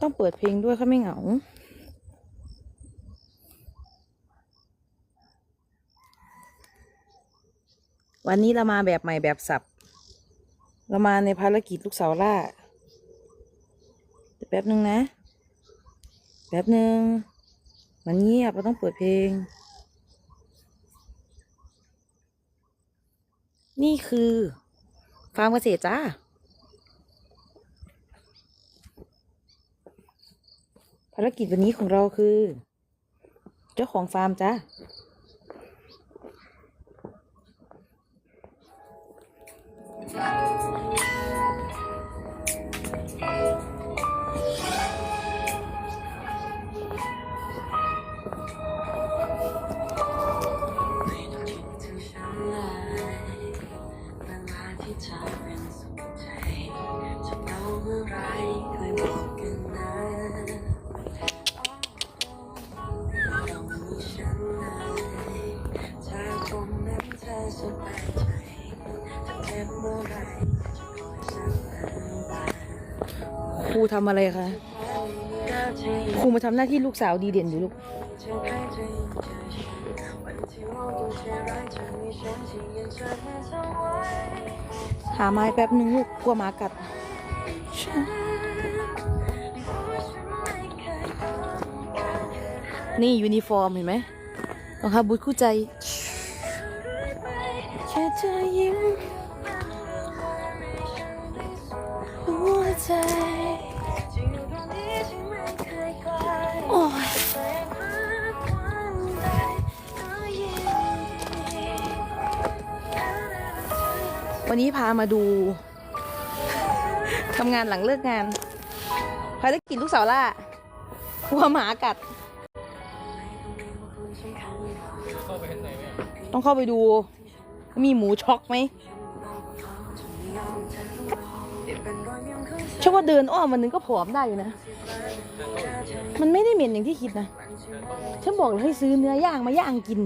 ต้องเปิดเพลงด้วยเขาไม่เหงา วันนี้เรามาแบบใหม่แบบสับ เรามาในภารกิจลูกสาวล่าแป๊บนึงนะ แป๊บนึง มันเงียบเราต้องเปิดเพลง นี่คือ ฟาร์มเกษตรจ้าภารกิจวันนี้ของเราคือ เจ้าของฟาร์มจ้า ทำอะไรคะก็จะครูมาทำหน้าที่ลูกสาวดีเด่นอยู่ลูกจะใครจะยิ่งเจอฉันวันที่มองดูเธอร้ายจะมีฉันที่ยังจดไม่เท่าไว้หาไม้แป๊บนึงลูกกลัวหมากัดนี่ยูนิฟอร์มเห็นไหมรองเท้าบูทคู่ใจแค่เธอยิ้มหัวใจ วันนี้พามาดู ทำงานหลังเลิกงานภารกิจลูกสาวล่ากลัวหมากัด ต้องเข้าไปดู มีหมูช็อกไหมเชื่อว่าเดินอ้อมวันนึงก็ผอมได้อยู่นะ มันไม่ได้เหม็นอย่างที่คิดนะ ฉันบอกเลยให้ซื้อเนื้อย่างมาย่างกิน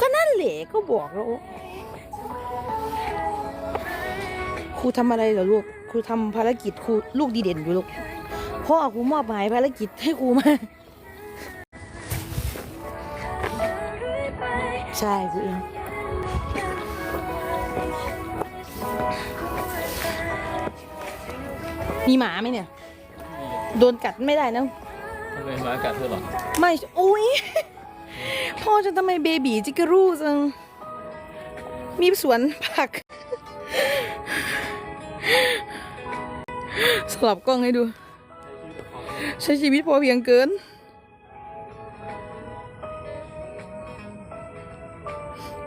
ก็นั่นแหละก็บอกแล้วครูทำอะไรเหรอลูกครูทำภารกิจครูลูกดีเด่นอยู่ลูกพ่อครูมอบหมายภารกิจให้ครูมาใช่ครูเองมีหมาไหมเนี่ย โดนกัดไม่ได้นะทำไมหมากัดเธอหรอ ไม่ อุ้ย พ่อจะทำไมเบบีจิกรูจัง มีสวนผัก สลับกล้องให้ดู ใช้ชีวิตพอเพียงเกิน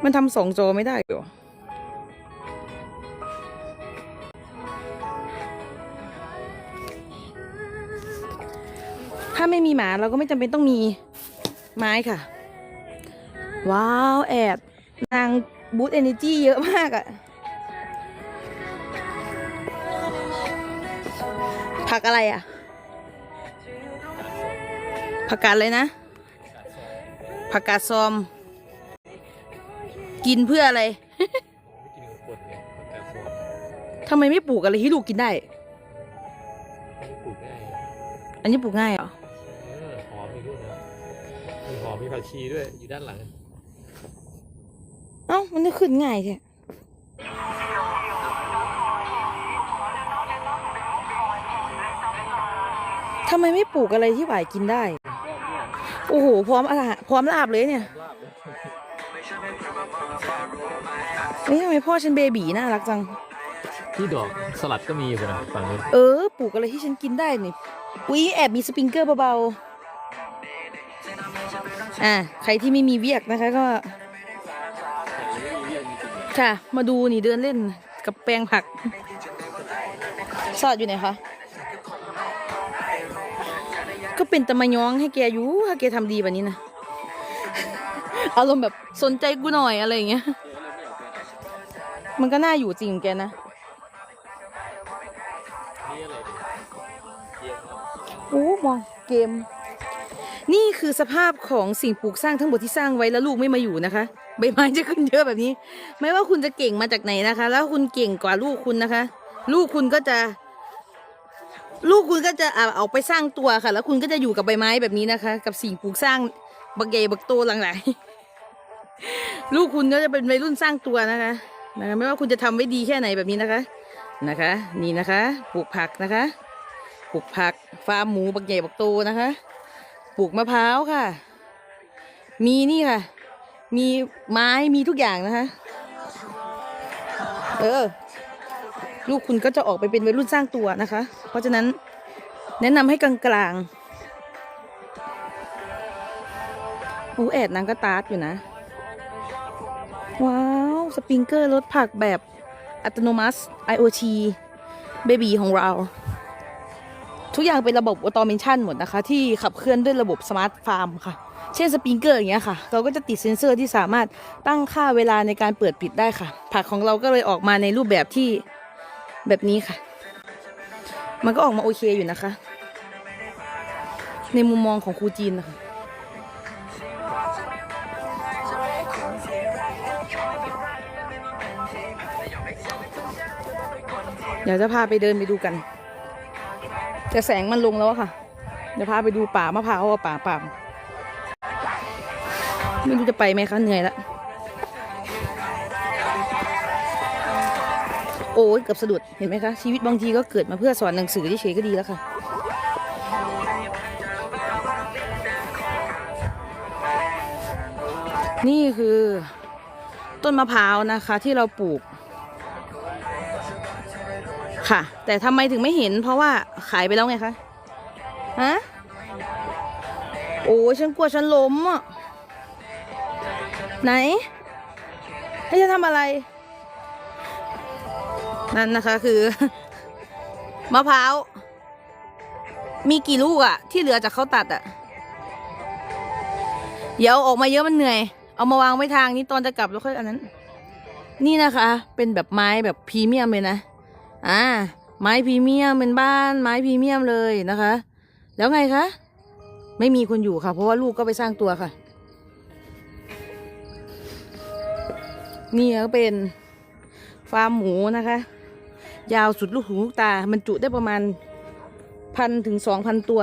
มันทำสองจอไม่ได้เหรอถ้าไม่มีหมาเราก็ไม่จำเป็นต้องมีไม้ค่ะ ว้าว แอดนางบูตเอเนจีเยอะมากอะผักอะไรอะผักกาดเลยนะ ผักกาดซอม กินเพื่ออะไรไม่กินกับคนไงแต่สดทำไมไม่ปลูกอะไรที่ลูกกินได้ไม่ปลูกง่ายอันนี้ปลูกง่ายเหรอเออหอมมีด้วยนะมีหอมมีผักชีด้วยอยู่ด้านหลังเอ้ามันจะขึ้นง่ายแท้ทำไมไม่ปลูกอะไรที่หวายกินได้ โอ้โห พร้อมอาหารพร้อมลาบเลยเนี่ยเฮ้ยทำไมพ่อฉันเบบีน่ารักจัง ที่ดอกสลัดก็มีอยู่นะฝั่งนู้นเออ ปลูกอะไรที่ฉันกินได้นี่อุ้ยแอบมีสปริงเกอร์เบาๆ อะ ใครที่ไม่มีเวียกนะคะก็ ค่ะ มาดูนี่เดินเล่นกับแปลงผัก สอดอยู่ไหนคะ ก็เป็นตะมะยองให้แกอยู่ถ้าแกทำดีแบบนี้นะ อารมณ์แบบสนใจกูหน่อยอะไรอย่างเงี้ย มันก็น่าอยู่จริงแกนะโอ้มองเกม นี่คือสภาพของสิ่งปลูกสร้างทั้งหมดที่สร้างไว้แล้วลูกไม่มาอยู่นะคะ ใบไม้จะขึ้นเยอะแบบนี้ ไม่ว่าคุณจะเก่งมาจากไหนนะคะ แล้วคุณเก่งกว่าลูกคุณนะคะ ลูกคุณก็จะ ลูกคุณก็จะเอาเอาไปสร้างตัวค่ะ แล้วคุณก็จะอยู่กับใบไม้แบบนี้นะคะ กับสิ่งปลูกสร้างบักใหญ่บักโตหลังไหลายลูกคุณก็จะเป็นวัยรุ่นสร้างตัวนะคะนะคะไม่ว่าคุณจะทำไว้ดีแค่ไหนแบบนี้นะคะนะคะ นี่นะคะปลูกผักนะคะปลูกผักฟาร์มหมูบักใหญ่บักโตนะคะ ปลูกมะพร้าวค่ะ มีนี่ค่ะ มีไม้มีทุกอย่างนะคะ เออ ลูกคุณก็จะออกไปเป็นวัยรุ่นสร้างตัวนะคะ เพราะฉะนั้นแนะนำให้กลางๆโอ้แอดนางก็ตาร์ทอยู่นะ ว้าว สปริงเกอร์รถผักแบบอัตโนมัติ IoT เบบีของเรา ทุกอย่างเป็นระบบออโตเมชันหมดนะคะ ที่ขับเคลื่อนด้วยระบบสมาร์ทฟาร์มค่ะ เช่นสปริงเกอร์อย่างเงี้ยค่ะ เราก็จะติดเซ็นเซอร์ที่สามารถตั้งค่าเวลาในการเปิดปิดได้ค่ะ ผักของเราก็เลยออกมาในรูปแบบที่แบบนี้ค่ะ มันก็ออกมาโอเคอยู่นะคะ ในมุมมองของครูจีนนะคะเดี๋ยวจะพาไปเดินไปดูกัน แต่แสงมันลงแล้วค่ะ เดี๋ยวพาไปดูป่ามะพร้าวป่าป่ามไม่รู้จะไปไหมคะเหนื่อยละโอ้ยเกือบสะดุดเห็นไหมคะ ชีวิตบางทีก็เกิดมาเพื่อสอนหนังสือเฉยก็ดีแล้วค่ะ นี่คือต้นมะพร้าวนะคะที่เราปลูก ค่ะ แต่ทำไมถึงไม่เห็น เพราะว่าขายไปแล้วไงคะฮะโอ้ยฉันกลัวฉันล้มอะไหนให้ฉันทำอะไร นั่นนะคะคือมะพร้าวมีกี่ลูกอะที่เหลือจากเขาตัดอะเดี๋ยวออกมาเยอะมันเหนื่อย เอามาวางไว้ทางนี้ตอนจะกลับแล้วค่อยอันนั้น นี่นะคะ เป็นแบบไม้แบบพรีเมียมเลยนะ อ่าไม้พรีเมียมเป็นบ้านไม้พรีเมียมเลยนะคะ แล้วไงคะ ไม่มีคนอยู่ค่ะ เพราะว่าลูกก็ไปสร้างตัวค่ะ นี่ก็เป็นฟาร์มหมูนะคะ ยาวสุดลูกหูลูกตา มันจุได้ประมาณพันถึงสองพันตัว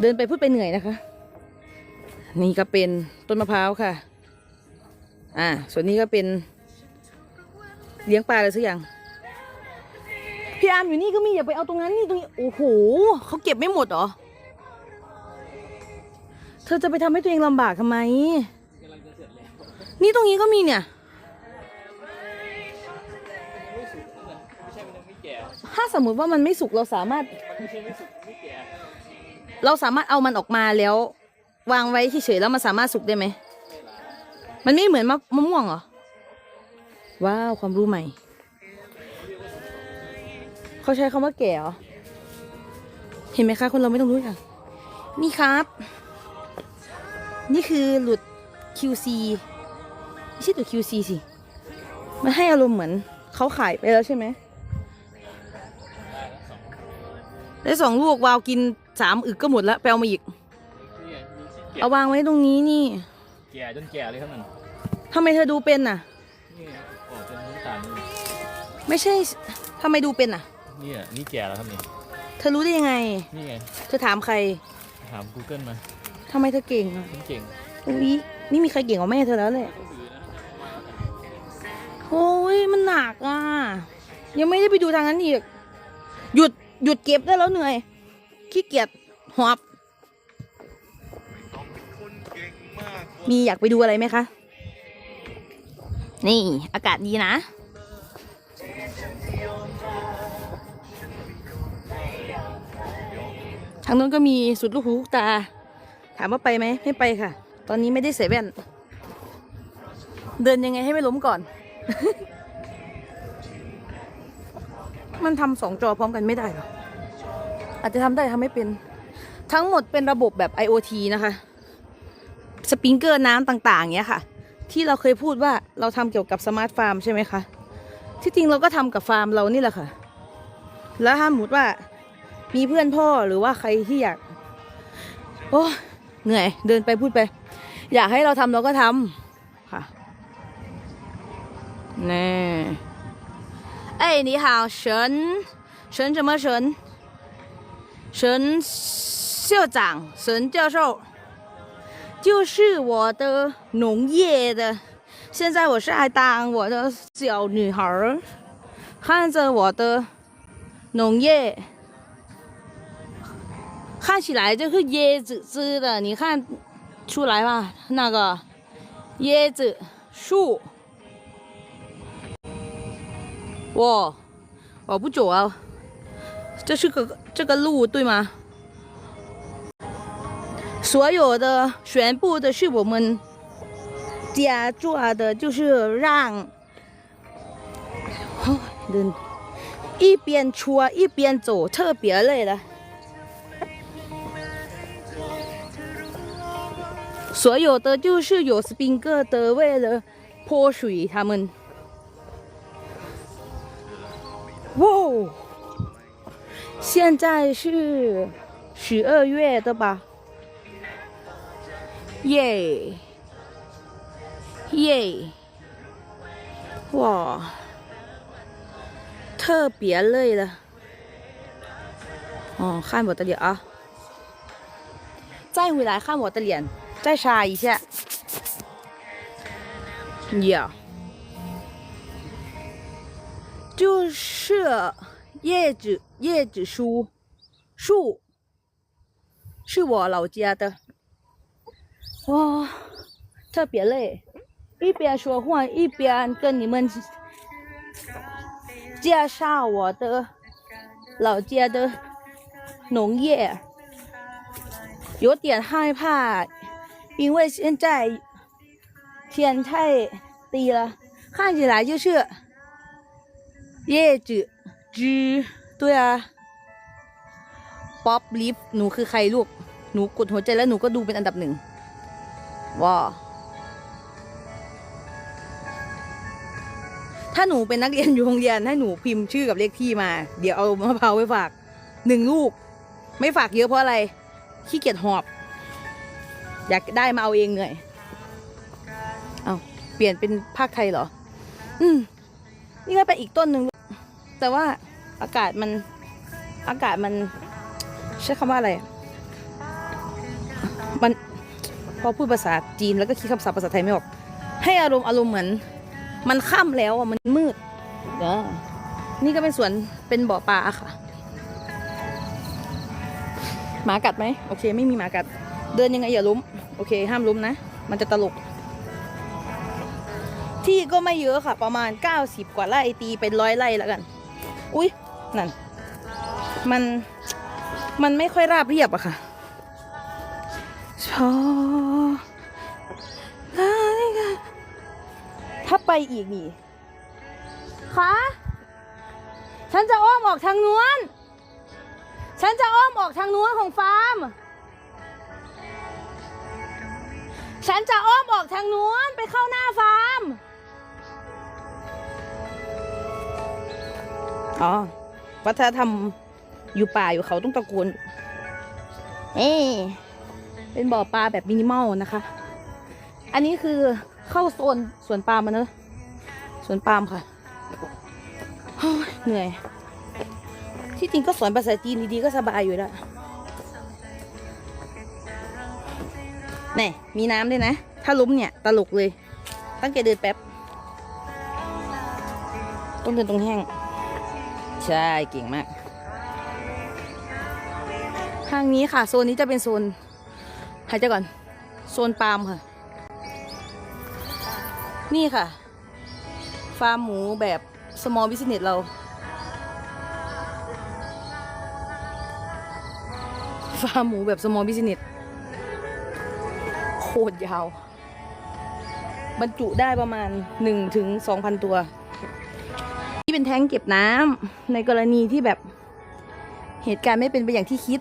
เดินไปพูดไปเหนื่อยนะคะ นี่ก็เป็นต้นมะพร้าวค่ะ อ่า ส่วนนี้ก็เป็นเลี้ยงปลาอะไรสักอย่าง พี่อาร์มอยู่นี่ก็มีอย่าไปเอาตรงนั้นนี่ตรงนี้โอ้โหเขาเก็บไม่หมดเหรอ เธอจะไปทำให้ตัวเองลำบากทำไม นี่ตรงนี้ก็มีเนี่ยถ้าสมมุติว่ามันไม่สุกเราสามารถเราสามารถเอามันออกมาแล้ว วางไว้เฉยๆแล้วมันสามารถสุกได้ไหม มันไม่เหมือนมะมะม่วงเหรอ ว้าว ความรู้ใหม่ เขาใช้คำว่าแก่เหรอ เห็นไหมคะ คนเราไม่ต้องรู้อย่างนี่ครับ นี่คือหลุด QC ไม่ใช่หลุด QC สิ มันให้อารมณ์เหมือนเขาขายไปแล้วใช่ไหม ได้สองลูกวาวกินสามอึกก็หมดแล้วไปเอามาอีกนี่ไงมีที่เก็บเอาวางไว้ตรงนี้นี่ แก่จนแก่เลยครับมันทำไมเธอดูเป็นน่ะนี่ไงออกจนน้ำตาลนี่ไม่ใช่ทำไมดูเป็นน่ะ นี่อะนี่แก่แล้วครับนี่เธอรู้ได้ยังไง นี่ไงเธอถามใครถาม Google มาทำไมเธอเก่งอะฉันเก่งอุ้ยนี่มีใครเก่งกว่าแม่เธอแล้วเลยโอ้ยมันหนักอะ ยังไม่ได้ไปดูทางนั้นอีก หยุดหยุดเก็บได้แล้วเหนื่อยขี้เกียจหอบ มีอยากไปดูอะไรไหมคะ นี่อากาศดีนะ ทางนู้นก็มีสุดลูกหูลูกตา ถามว่าไปไหมไม่ไปค่ะ ตอนนี้ไม่ได้ใส่แว่น เดินยังไงให้ไม่ล้มก่อน มันทำสองจอพร้อมกันไม่ได้หรอ อาจจะทำได้ทำไม่เป็น ทั้งหมดเป็นระบบแบบ IoT นะคะ สปริงเกอร์น้ำต่างๆเนี้ยค่ะ ที่เราเคยพูดว่าเราทำเกี่ยวกับสมาร์ทฟาร์มใช่ไหมคะ ที่จริงเราก็ทำกับฟาร์มเรานี่แหละค่ะ แล้วถ้าสมมติว่า มีเพื่อนพ่อหรือว่าใครที่อยาก โอ้เหนื่อย เดินไปพูดไป อยากให้เราทำเราก็ทำค่ะนี่哎，你好，神神什么神？神校长，神教授，就是我的农业的。现在我是爱当我的小女孩儿，看着我的农业， 看起来就是椰子枝的，你看出来吗？那个椰子树，哇，我不走啊，这是个这个路对吗？所有的全部都是我们家做的，就是让，一边搓一边走，特别累的。所有的就是有斯宾格的，为了泼水，他们，哇哦，现在是十二月的吧？耶耶，哇，特别累了。哦，看我的脸啊！再回来看我的脸，再杀一下。呀，就是叶子叶子树树，是我老家的。哇，特别累，一边说话一边跟你们介绍我的老家的农业。有点害怕，因为现在天太低了，看起来就是叶子枝对啊ป๊อปลิฟหนูคือใครลูก หนูกดหัวใจแล้วหนูก็ดูเป็นอันดับหนึ่งว้าถ้าหนูเป็นนักเรียนอยู่โรงเรียนให้หนูพิมพ์ชื่อกับเลขที่มา เดี๋ยวเอามะพร้าวไว้ฝากหนึ่งลูก ไม่ฝากเยอะเพราะอะไร ขี้เกียจหอบ อยากได้มาเอาเองเหนื่อย เอาเปลี่ยนเป็นภาคไทยเหรอ อืม นี่ก็เป็นอีกต้นหนึ่ง แต่ว่าอากาศมัน อากาศมัน ใช้คำว่าอะไร มัน พอพูดภาษาจีนแล้วก็คิดคำศัพท์ภาษาไทยไม่ออก ให้อารมณ์อารมณ์เหมือน มันค่ำแล้วอะ มันมืดเดี๋ยวนี่ก็เป็นสวน เป็นบ่อปลาค่ะ หมากัดไหม โอเค ไม่มีหมากัด เดินยังไงอย่าล้ม โอเค ห้ามล้มนะ มันจะตลก ที่ก็ไม่เยอะค่ะ ประมาณ 90 กว่าไร่ตีเป็นร้อยไร่แล้วกัน อุ้ยนั่น มันมันไม่ค่อยราบเรียบอะค่ะชอถ้าไปอีกนี่คะฉันจะอ้อมออกทางนู้น ฉันจะอ้อมออกทางนู้นของฟาร์ม ฉันจะอ้อมออกทางนู้นไปเข้าหน้าฟาร์ม อ๋อ วัฒนธรรมอยู่ป่าอยู่เขาต้องตะโกนเอ๊เป็นบ่อปลาแบบมินิมอลนะคะ อันนี้คือเข้าโซนสวนปาล์มมาเนอะสวนปาล์มค่ะโอ้ยเหนื่อย ที่จริงก็สอนภาษาจีนดีๆก็สบายอยู่แล้ว มีน้ำด้วยนะ ถ้าล้มเนี่ยตลกเลย ตั้งใจเดินแป๊บ ต้องเดินตรงแห้ง ใช่เก่งมาก ทางนี้ค่ะ โซนนี้จะเป็นโซนหายใจก่อน โซนปาล์มค่ะ นี่ค่ะ ฟาร์มหมูแบบ small business เรา ฟาร์มหมูแบบ small business คตรยาว บรรจุได้ประมาณ1ถึง2,000 ตัวนี่เป็นแท้งเก็บน้ำในกรณีที่แบบเหตุการณ์ไม่เป็นไปอย่างที่คิด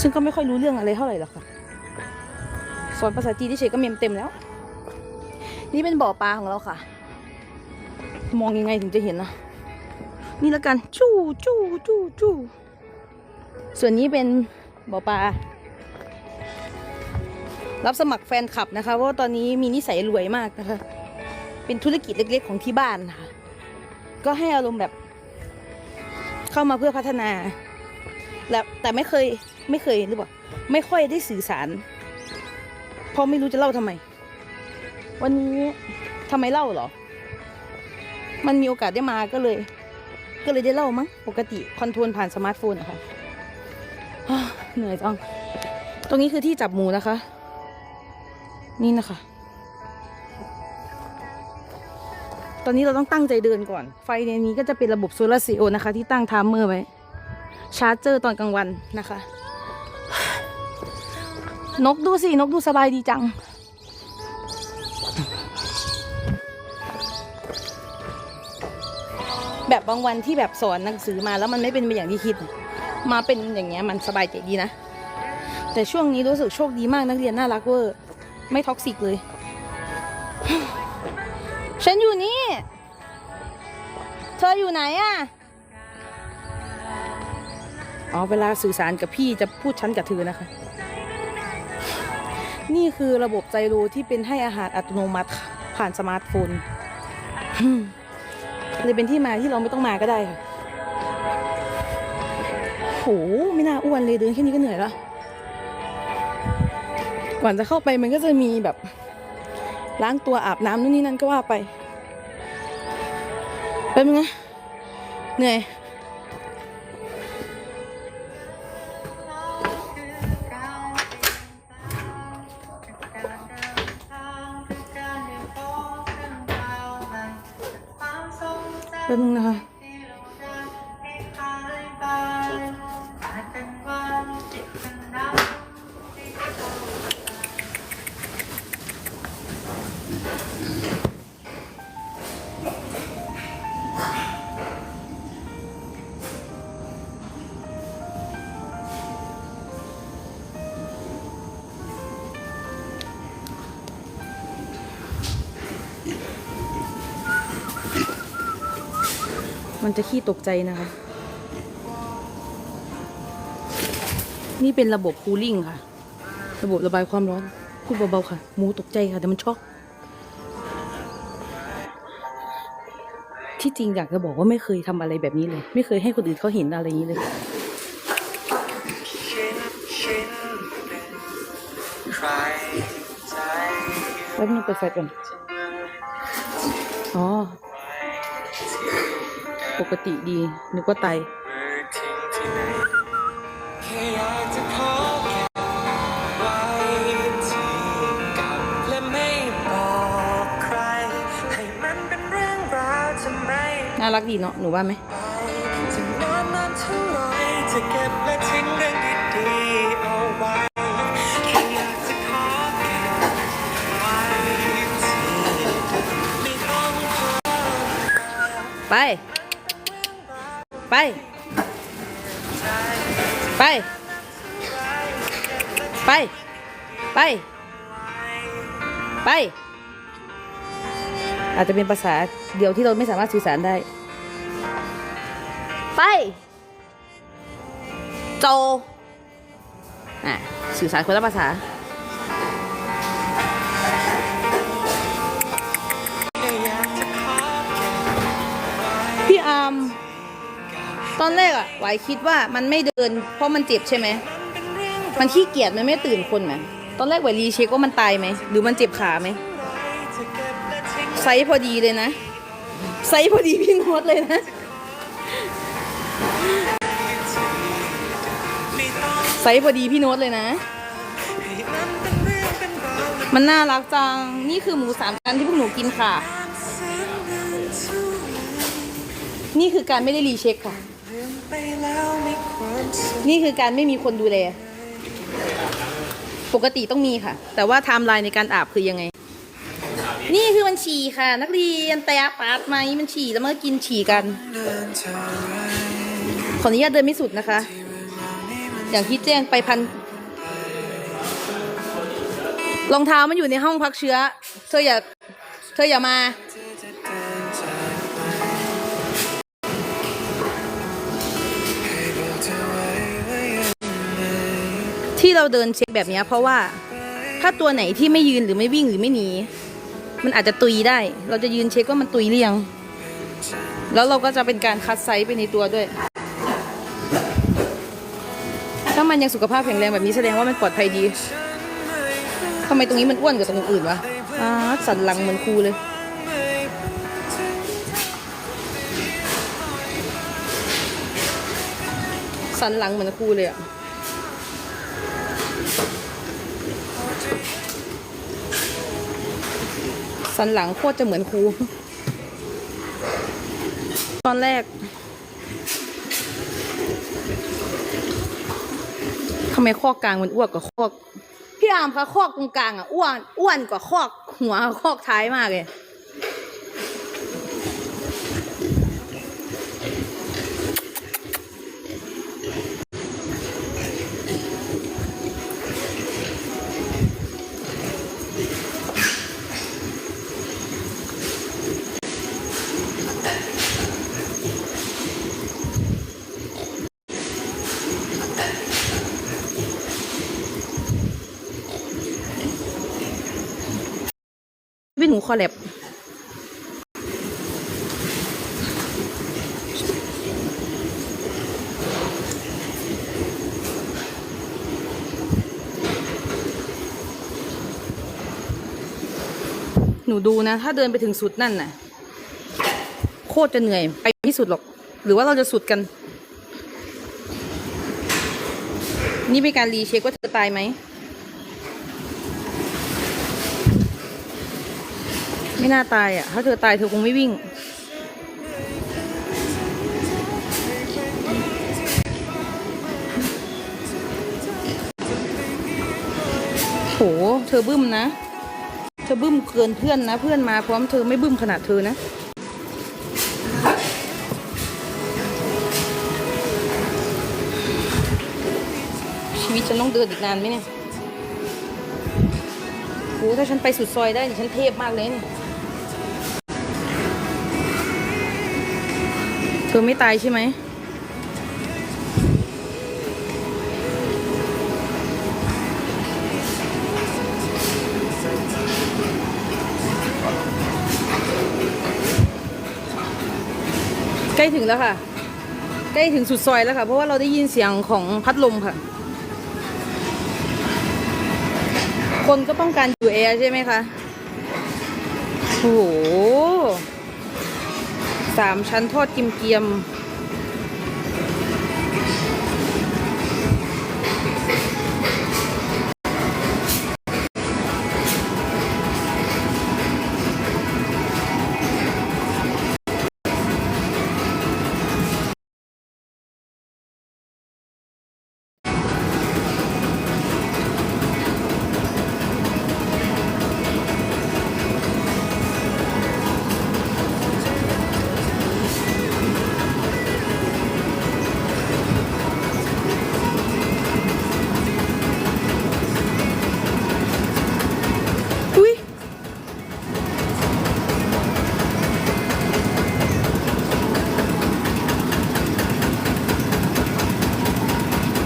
ซึ่งก็ไม่ค่อยรู้เรื่องอะไรเท่าไหร่หรอกค่ะสอนภาษาจีนที่เฉยก็เมมเต็มแล้ว นี่เป็นบ่อปลาของเราค่ะ มองยังไงถึงจะเห็นนะนี่ล้วกัน จู้จู้จู้จู้ส่วนนี้เป็นบ่อปลา รับสมัครแฟนคลับนะคะเพราะว่าตอนนี้มีนิสัยรวยมากนะคะ เป็นธุรกิจเล็กๆของที่บ้านะค่ะก็ให้อารมณ์แบบ เข้ามาเพื่อพัฒนาแล้วแต่ไม่เคยไม่เคยหรือเปล่าไม่ค่อยได้สื่อสารเพราะไม่รู้จะเล่าทำไม วันนี้ทำไมเล่าหรอ มันมีโอกาสได้มาก็เลย ก็เลยได้เล่ามั้งปกติคอนโทรลผ่านสมาร์ทโฟนอะคะเหนื่อยจังตรงนี้คือที่จับหมูนะคะ นี่นะคะ ตอนนี้เราต้องตั้งใจเดินก่อน ไฟในนี้ก็จะเป็นระบบโซลาร์เซลล์นะคะ ที่ตั้งไทม์เมอร์ไว้ ชาร์จเจอร์ตอนกลางวันนะคะ นกดูสิ นกดูสบายดีจังแบบบางวันที่แบบสอนหนังสือมาแล้วมันไม่เป็นไปอย่างที่คิด มาเป็นอย่างเงี้ยมันสบายใจดีนะ แต่ช่วงนี้รู้สึกโชคดีมากนักเรียนน่ารักเวอร์ ไม่ท็อกซิกเลย ฉันอยู่นี่ เธออยู่ไหนอะอ๋อเวลาสื่อสารกับพี่จะพูดฉันกับเธอนะคะ นี่คือระบบไจโรที่เป็นให้อาหารอัตโนมัติผ่านสมาร์ทโฟนเลยเป็นที่มาที่เราไม่ต้องมาก็ได้ค่ะโห ไม่น่าอ้วนเลยเดินแค่นี้ก็เหนื่อยแล้ว ก่อนจะเข้าไปมันก็จะมีแบบล้างตัวอาบน้ำนู่นนี่นั่นก็ว่าไปไปมึงเหนื่อย มันจะขี้ตกใจนะคะ นี่เป็นระบบคูลิ่งค่ะ ระบบระบายความร้อน พูดเบาๆค่ะ หมูตกใจค่ะ แต่มันช็อก ที่จริงอยากจะบอกว่าไม่เคยทำอะไรแบบนี้เลย ไม่เคยให้คนอื่นเขาเห็นอะไรอย่างนี้เลยใครใจแป๊บนึงเปิดไฟก่อน อ๋อ ปกติดี นึกว่าไตมือทิ้งที่ไหนแค่อยากจะขอเก็บไว้ที่เก่าและไม่บอกใครให้มันเป็นเรื่องราวจะไม่น่ารักดีเนาะหนูว่าไหมไปจะนานนานเท่าไหรจะเก็บและทิ้งเรื่องดีๆเอาไว้แค่อยากจะขอเก็บไว้ที่ไม่ต้องเพิ่มไป ไป ไป ไป ไป ไป อาจจะเป็นภาษาเดียวที่เราไม่สามารถสื่อสารได้ ไป โจอะสื่อสารคนละภาษา ตอนแรกอะไหวคิดว่ามันไม่เดิน เพราะมันเจ็บใช่ไหม มันขี้เกียจมันไม่ตื่นคนไหมตอนแรกไหวรีเช็คว่ามันตายไหม หรือมันเจ็บขาไหมไซส์พอดีเลยนะ ไซส์พอดีพี่โน้ตเลยนะ ไซส์พอดีพี่โน้ตเลยนะ มันน่ารักจัง นี่คือหมูสามชั้นที่พวกหนูกินค่ะ นี่คือการไม่ได้รีเช็คค่ะ นี่คือการไม่มีคนดูแล ปกติต้องมีค่ะ แต่ว่าไทม์ไลน์ในการอาบคือยังไง นี่คือมันฉี่ค่ะ นักเรียนแต่ปาดไหมมันฉี่แล้วเมื่อกินฉี่กัน ขออนุญาตเดินไม่สุดนะคะ อย่างที่แจ้งไปพันรองเท้ามันอยู่ในห้องพักเชื้อ เธออย่า เธออย่ามา ที่เราเดินเช็คแบบนี้เพราะว่าถ้าตัวไหนที่ไม่ยืนหรือไม่วิ่งหรือไม่หนี มันอาจจะตุยได้ เราจะยืนเช็คว่ามันตุยหรือยัง แล้วเราก็จะเป็นการคัดไซส์ไปในตัวด้วย ถ้ามันยังสุขภาพแข็งแรงแบบนี้แสดงว่ามันปลอดภัยดีทำไมตรงนี้มันอ้วนกว่าตรงอื่นวะอ่าสันหลังเหมือนครูเลยสันหลังเหมือนครูเลยอะ สันหลังโคตรจะเหมือนครู ตอนแรกทำไมข้อกลางมันอ้วกกว่าข้อพี่อามคะข้อตรงกลางอะอ้วนอ้วนกว่าข้อหัวข้อท้ายมากเลย คอลแลบหนูดูนะ ถ้าเดินไปถึงสุดนั่นน่ะ โคตรจะเหนื่อย ไปไม่สุดหรอก หรือว่าเราจะสุดกัน นี่เป็นการรีเช็คว่าเธอตายไหม ไม่น่าตายอะ ถ้าเธอตายเธอคงไม่วิ่ง โห เธอบึ้มนะ เธอบึ้มเกินเพื่อนนะ เพื่อนมาพร้อมเธอไม่บึ้มขนาดเธอนะชีวิตฉันต้องเดินอีกนานไหมเนี่ยโหถ้าฉันไปสุดซอยได้ ฉันเทพมากเลยเนี่เธอไม่ตายใช่ไหม ใกล้ถึงแล้วค่ะ ใกล้ถึงสุดซอยแล้วค่ะ เพราะว่าเราได้ยินเสียงของพัดลมค่ะ คนก็ต้องการอยู่แอร์ใช่ไหมคะ โอ้โห สามชั้นทอดกิมเกียม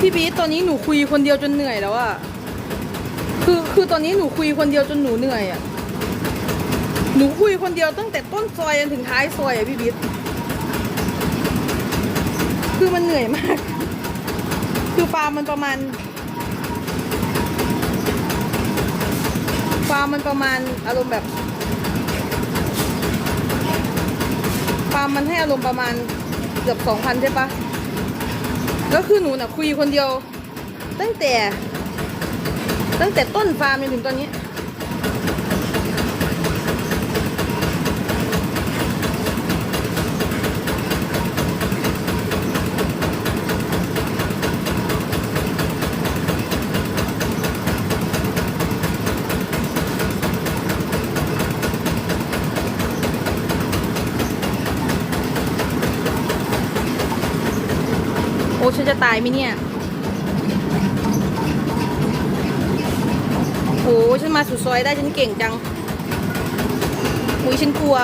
พี่บีตอนนี้หนูคุยคนเดียวจนเหนื่อยแล้วอะคือคือตอนนี้หนูคุยคนเดียวจนหนูเหนื่อยอะหนูคุยคนเดียวตั้งแต่ต้นซอยจนถึงท้ายซอยอะพี่บีทคือมันเหนื่อยมาก คือฟาร์มมันประมาณฟาร์มมันประมาณอารมณ์แบบฟาร์มมันให้อารมณ์ประมาณเกือบสองพันใช่ปะ ก็คือหนูน่ะคุยคนเดียว ตั้งแต่ ตั้งแต่ต้นฟาร์มจนถึงตอนนี้ จะตายไหมเนี่ย โอ้ฉันมาสุดซอยได้ฉันเก่งจังอุ้ยฉันกลัว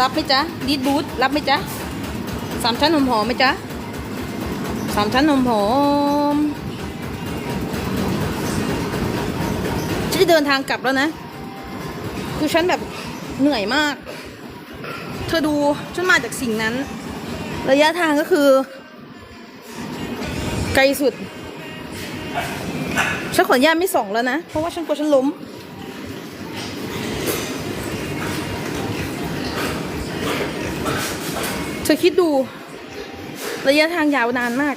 รับไหมจ๊ะดีดบูธรับไหมจ๊ะสามชั้นหอมหอมไหมจ๊ะสามชั้นนมผงฉันจะเดินทางกลับแล้วนะ คือฉันแบบเหนื่อยมาก ธอดูฉันมาจากสิ่งนั้น ระยะทางก็คือ ไกลสุด ฉันขออนุญาตไม่ส่องแล้วนะ เพราะว่าฉันกลัวฉันล้ม เธอคิดดู ระยะทางยาวนานมาก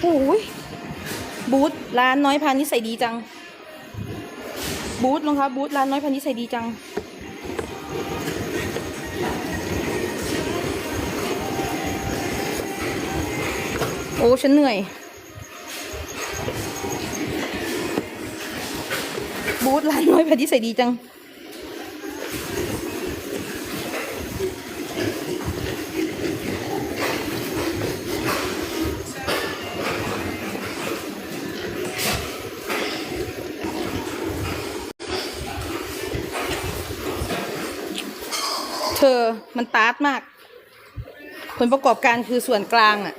โอ้ยบูธร้านน้อยพานิใส่ดีจัง บูธรองเท้าบูธร้านน้อยพานิใส่ดีจัง โอ้ฉันเหนื่อย บูธร้านน้อยพานิใส่ดีจัง เธอมันตาร์ทมาก ผลประกอบการคือส่วนกลางอะ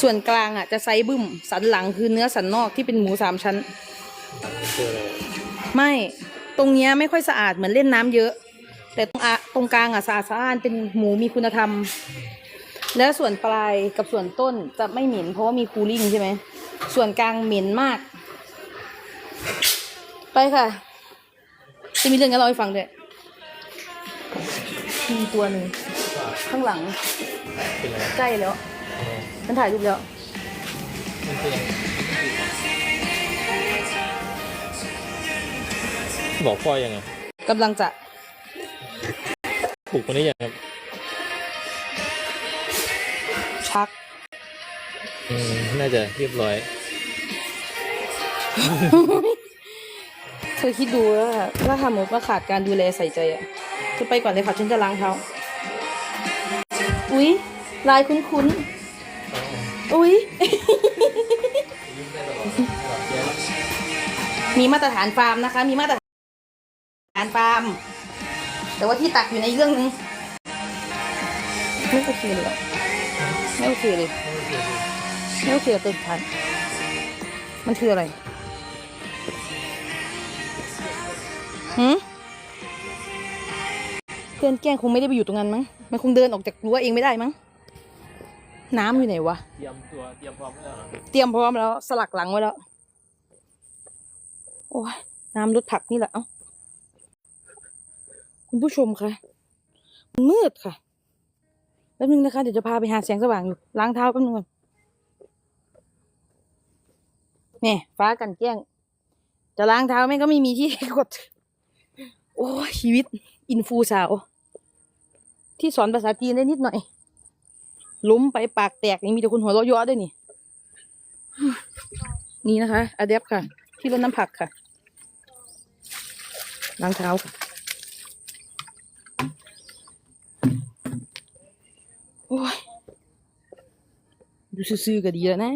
ส่วนกลางอะจะไซส์บึ้ม สันหลังคือเนื้อสันนอกที่เป็นหมูสามชั้นคืออะไรไม่ตรงเนี้ยไม่ค่อยสะอาดเหมือนเล่นน้ำเยอะ แต่ตรงอะตรงกลางอะสะอาดสะอ้านเป็นหมูมีคุณธรรม และส่วนปลายกับส่วนต้นจะไม่เหม็นเพราะว่ามีคูลิ่งใช่ไหมส่วนกลางเหม็นมาก ไปค่ะจะมีเรื่องกันเล่าให้ฟังด้วยมีตัวหนึ่งข้างหลังเป็นอะไรใกล้แล้ว ฉันถ่ายรูปแล้วมันเป็นยังไงบอกพ่อยังไงกำลังจะถูกคนนี้ยังครับชัก อืมน่าจะเรียบร้อย เธอคิดดูว่าถ้าสมมติว่าขาดการดูแลใส่ใจอะเธอไปก่อนเลยค่ะฉันจะล้างเท้าอุ๊ยลายคุ้นๆ อุ๊ยมีมาตรฐานฟาร์มนะคะ มีมาตรฐานฟาร์ม แต่ว่าที่ตักอยู่ในเรื่องนึงไม่โอเคเลยไม่โอเคเลยไม่โอเคกับตัวสุดท้ายมันคืออะไรหืมเพื่อนแกล้งคงไม่ได้ไปอยู่ตรงนั้นมั้ง มันคงเดินออกจากรั้วเองไม่ได้มั้ง น้ำอยู่ไหนวะ เตรียมตัวเตรียมพร้อมแล้วเหรอเตรียมพร้อมแล้ว สลักหลังไว้แล้ว โอ้ยน้ำรถผักนี่แหละเอ้าคุณผู้ชมคะมันมืดค่ะแป๊บนึงนะคะเดี๋ยวจะพาไปหาแสงสว่างอยู่ล้างเท้าแป๊บนึงก่อนแนี่ฟ้ากันแกล้ง จะล้างเท้าแม่งก็ไม่มีที่ให้กด โอ้ยชีวิต อินฟูสาว ที่สอนภาษาจีนได้นิดหน่อย ล้มไปปากแตกนี่มีแต่คนหัวเราะเยาะด้วยนี่ นี่นะคะอเดบค่ะ ที่รดน้ำผักค่ะล้างเท้าค่ะโอ้ยดูซื่อๆก็ดีแล้วนะ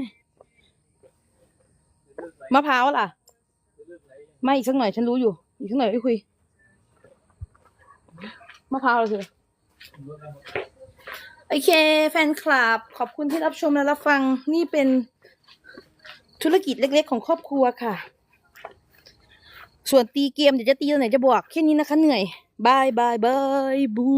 มะพร้าวล่ะ ไม่อีกสักหน่อยฉันรู้อยู่ อีกสักหน่อยไปคุยมะพร้าวเหรอเธอ อเค แฟนคลับ ขอบคุณที่รับชมและรับฟังนี่เป็นธุรกิจเล็ก ๆ ของครอบครัวค่ะ ส่วนตีเกมเดี๋ยวจะตีตอนไหนจะบอกแค่นี้นะคะเหนื่อยบายบายบายบู